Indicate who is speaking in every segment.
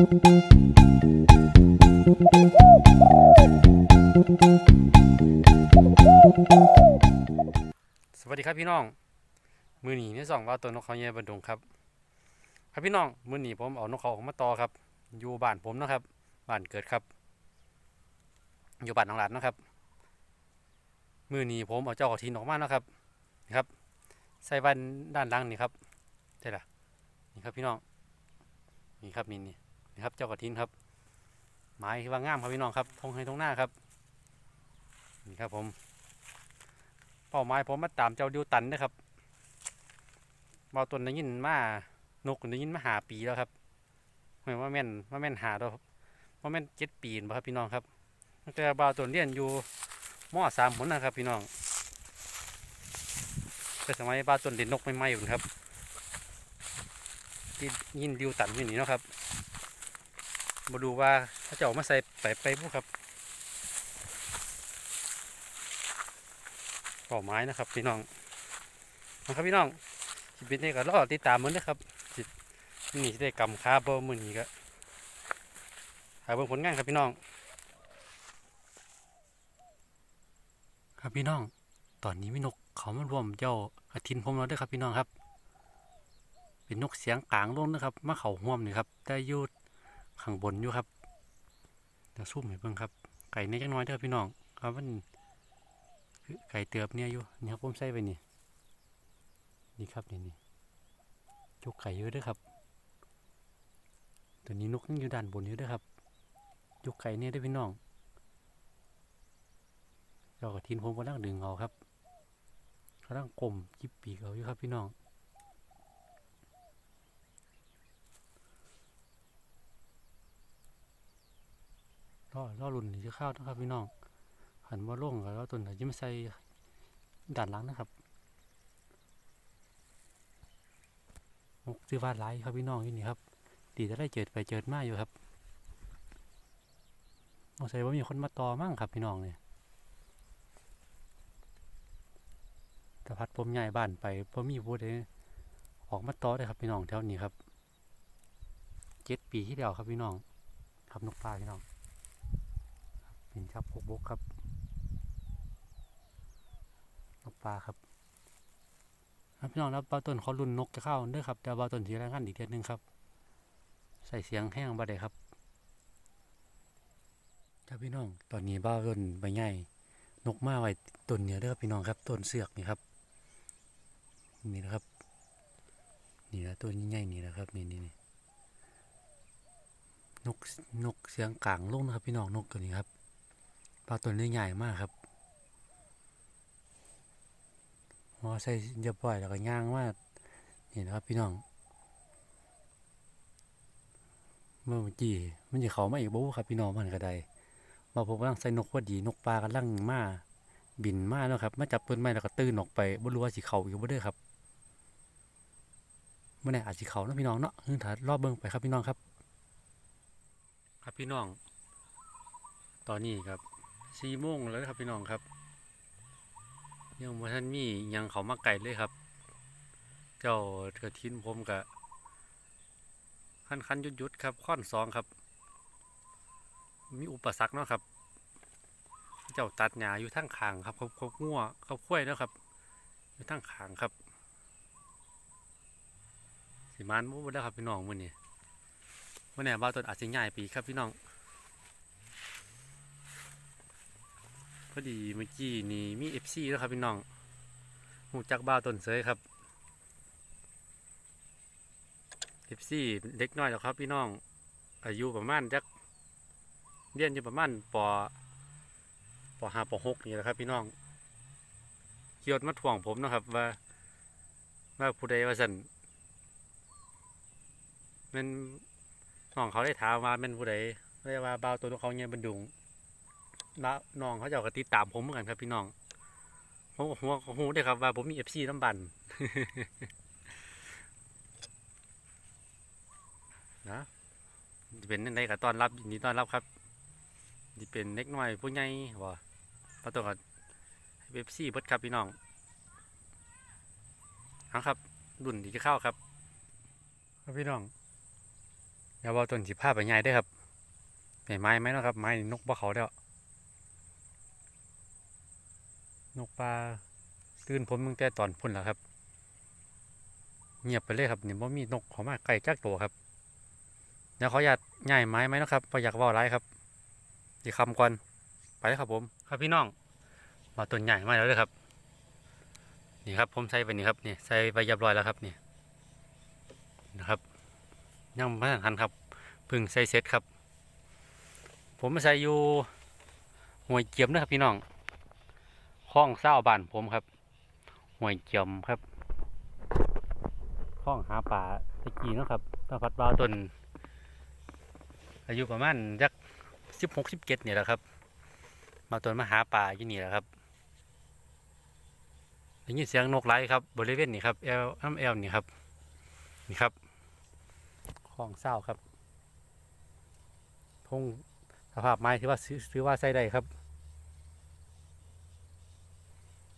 Speaker 1: สวัสดีครับพี่น้อง มือหนีในสองว่าตัวนกเขาใหญ่บันดงครับ ครับพี่น้อง มือหนีผมเอานกเขาออกมาต่อครับ อยู่บ้านผมนะครับ บ้านเกิดครับ อยู่บ้านหนองหลานนะครับ มือหนีผมเอาเจ้ากระทินออกมาเนาะครับนี่ครับ ใส่วันด้านล่างนี่ครับใช่ละนี่ครับพี่น้อง นี่ครับนี่นี่ นี่ครับ เจ้ากระทินครับ ไม้ว่างามครับพี่น้องครับทงให้ทงหน้าครับนี่ครับผมเป้าหมายผมมาตามเจ้าดิวตันนะครับเบาตนได้ยินมานกได้ยินมาหาปีแล้วครับหมายว่าแม่นว่าแม่นหาแล้วว่าแม่นเจ็ดปีนบ่ครับพี่น้องครับแต่เบาตนเรียนอยู่มอสามผลนะครับพี่น้องแต่สมัยเบาตนเรียนนกใหม่ๆอยู่ครับที่ยินดิวตันอยู่นี่นะครับ มาดูว่าเขาจะออกมาใส่ไปไปบุครับเป่าไม้นะครับพี่น้องนะครับพี่น้องสิเป็นนี่ก็รอติดตามมันนะครับสินี่ได้กำคาบ่มือนี้ก็หาเบิ่งผลงานครับพี่น้อง ครับพี่น้อง ตอนนี้มีนกเขามารวมเจ้าอาทินผมแล้วด้วยครับพี่น้องครับ เป็นนกเสียงกลางลงนะครับมาเขาห่วมนี่ครับได้อยูด ข้างบนอยู่ครับเดี๋ยวซุ่มให้เบิ่งครับ ไก่เล็กน้อยเด้อพี่น้องครับมันคือไก่เตือบเนี่ยอยู่นี่ครับผมใส่ไปนี่นี่ครับนี่นี่จุกไก่เยอะด้วยครับ ตัวนี้นกยังอยู่ด้านบนอยู่ด้วยครับจุกไก่เนี่ยได้อพี่น้องเจ้ากระทินผมกำลังดึงเอาครับกำลังกลมจิบปีกเอาอยู่ครับพี่น้อง ล่อล่อรุ่นนี่จะข้าวนะครับพี่น้องหันมาล่งแล้วต้นหันยิ้มใส่ด่านหลังนะครับนกซื้อว่าหลายครับพี่น้องที่นี่ครับดีจะได้เจิดไปเจิดมาอยู่ครับสงสัยว่ามีคนมาต่อมั่งครับพี่น้องเนี่ยแต่พัดผมใหญ่บ้านไปพอมีผู้ใดออกมาต่อได้ครับพี่น้องแถวนี้ครับเจ็ดปีที่แล้วครับพี่น้องครับนกปลาพี่น้อง บกครับนกปลาครับครับพี่น้องแล้วปลาต้นเขารุ่นนกจะเข้าเด้อครับแต่ปลาต้นสีแรงกันอีกเทียนึงครับ ใส่เสียงแห้งบ่ได้ครับครับพี่น้องตอนนี้บ้าต้นใบใหญ่นกมาไว้ต้นเหนือเด้อครับพี่น้องครับต้นเสือกนี่ครับนี่นะครับนี่นะต้นใหญ่นี่นะครับนี่นี่นี่นกนกเสียงกลางลงนะครับ พี่น้องนกตัวนี้ครับ ปลาตัวนี้ใหญ่มากครับมอใส่เรียบร้อยแล้วก็ย่างว่านี่นะครับพี่น้องเมื่อกี้มันจะเขามาอีกบู๊ครับพี่น้องมันก็ได้มาผมกำลังใส่นกพอดีนกปลากำลังมาบินมาแล้วครับมาจับต้นไม้แล้วก็ตื่นออกไปบ่รู้ว่าสิเขาอยู่บ่เด้อครับเมื่อไหร่อาจสิเขาเนาะพี่น้องเนาะคือถ้ารอบเบิ่งไปครับพี่น้องครับ ครับพี่น้อง ตอนนี้ครับ สี่โมงแล้วครับพี่น้องครับยังบ่ท่านมียังเขามาไก่เลยครับ เจ้ากระทินผมกะคันคันยุดยุดครับข้อนสองครับ มีอุปสรรคเนาะครับ เจ้าตัดหญ้าอยู่ทั้งขางครับเขาเขางัวเขาคุ้ยเนาะครับ อยู่ทั้งขางครับสิมานบ่ได้วครับพี่น้องมื้อนี้มื้อนี้บ่าต้นอาจสิง่ายปีครับพี่น้อง พอดีเมื่อกี้นี่มีเอฟซีแล้วครับพี่น้องหูจักบ้าต้นเสยครับเอฟซีเล็กน้อยแล้วครับพี่น้อง อายุประมาณจักเรียนอยู่ประมาณปอปห้าปหกนี่แหละครับ พี่น้องเกียวมาถ่วงผมนะครับ ว่าว่าผู้ใดว่าสันมันน้องเขาได้ถามว่าแมันผู้ใดเรียกว่าบ้าตัวของเขาเนี่ยบรรดุง น้องเขาจะเอาก็ติดตามผมเหมือนกันครับ พี่น้องผมก็หัวหูได้ครับว่าผมมีเอฟซีน้ำบันนะเป็นยังไงกับตอนรับยินดีต้อนรับครับจะเป็นเล็กน้อยผู้ใหญ่บ่ประตูกับเอฟซีเบิดครับพี่น้องเอาครับรุ่นที่จะเข้าครับครับพี่น้องเดี๋ยวว่าต้นสิพาไปใหญ่ได้ครับได้ไม้ไหมนะครับไม้นี่นกบ่เขาแล้ว นกปลาตื่นผมตั้งแต่ตอนพุ่นแล้วครับ เงียบไปเลยครับเนี่ยบ่มีนกเขามาไกลจักตัวครับเดี๋ยวเขาอยากใหญ่ไม้ไหมเนาะครับพออยากเว่าไรครับดีคำก่อนไปเลยครับผม ครับพี่น้องมาต้นใหญ่มาแล้วเลยครับ นี่ครับผมใส่ไปนี่ครับนี่ใส่ไปเรียบร้อยแล้วครับนี่นะครับยังไม่ทันครับเพึ่งใส่เสร็จครับ ผมมาใส่อยู่ห่วยเกียมนะครับพี่น้อง คลองเศร้าบ้านผมครับห่วยเกียมครับคลองหาปลาตะกี้นะครับตาพัดบาวต้นอายุประมาณยักสิบหกสิบเจ็ดเนี่ยแหละครับ มาต้นมาหาปลาอยู่นี่แหละครับได้ยินเสียงนกไร้ครับบริเวณนี่ครับเอลน้ำเอลนี่ครับนี่ครับของเศร้าครับทงสภาพไม้ที่ว่าซื้อซื้อว่าใส่ได้ครับ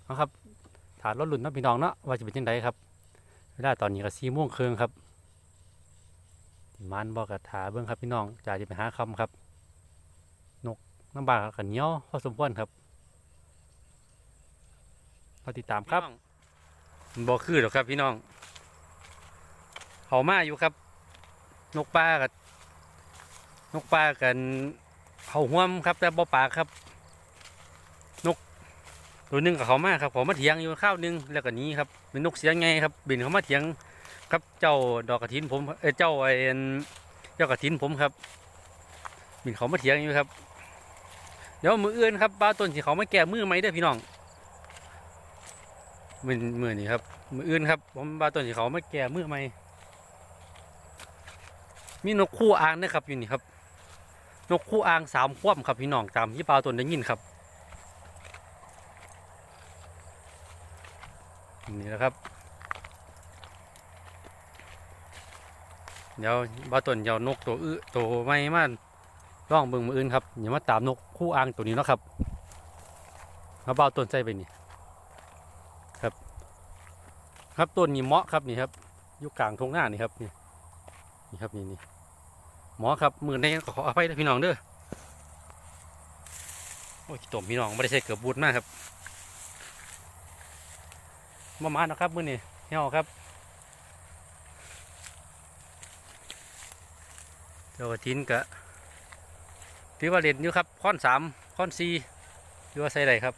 Speaker 1: เอาครับถานรถหลุนนะพี่น้องเนาะว่าจะเป็นยังไงครับเวลาตอนนี้ก็สี่โม่วงครึ่งครับมันบอกกับถาเบื้องครับพี่น้องจ่าจะไปหาคำครับ นกน้ำบากกันเนี้ยพอสมควรครับรอติดตามครับมันบอกคือหรอครับพี่น้องเขามาอยู่ครับ นกปลากับนกปลากันเขาห่วมครับ แต่บ่ปาครับ ตัวหนึงกับเขามากครับเขามาเถียงอยู่ข้าวหนึงแล้วก็นี้ครับเป็นนกเสียงไงครับบินเขามาเถียงครับเจ้าดอกกระถินผมเอเจ้าไอ้อันเจ้ากระถินผมครับบินเขามาเถียงอยู่ครับ เดี๋ยวมืออื่นครับปลาต้นสีเขามาแก้มือไหมเด้อพี่น้องมือมือนี่ครับมืออื่นครับผมปลาต้นสีเขามาแก้มือไหมมีนกคู่อ่างนะครับอยู่นี่ครับ นกคู่อ่างสามคว่ำครับพี่น้องตามที่ปลาตัวได้ยินครับ นี่แหละครับ เดี๋ยวปลาตัวเดี๋ยวนกตัวอื้อตัวไม่มาล่องเบิ่งมืออื่นครับอย่ามาตามนกคู่อ่างตัวนี้นะครับมาเบาต้นใจไปนี่ครับ ครับต้นนี้เหมาะครับนี่ครับอยู่กลางทงหน้านี่ครับนี่นี่ครับนี่นี่หมอครับมือในขออภัยนะพี่น้องเด้อโอ้ยตมพี่น้องไม่ได้ใช้เกือบบูดมากครับ มามานะครับมือนี่เหี่ยวครับเจ้าทินกะถือว่าเด่นอยู่ครับค้อนสามค้อนสี่ถือว่าใส่ได้ครับ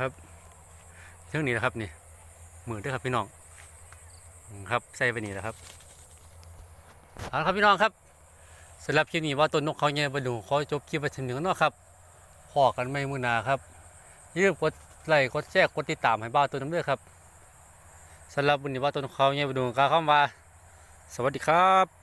Speaker 1: ครับเรื่องนี้นะครับนี่หมือเด้วยครับพี่น้องครับใส่ไปนี่แหละครับเอาละครับพี่น้องครับสำหรับคลิปนี้ว่าต้นนกเขาเนี่ยไปดูขอจบคลิปไปถึงหนึ่งเนาะครับ อกันไม่มือนาครับอย่าลืมกดไลค์กดแชร์กดติดตามให้บ้าตัวน้ำเด้อครับสำหรับวันนี้ว่าตัวเขาเนี่ยไปดูการเข้ามาสวัสดีครับ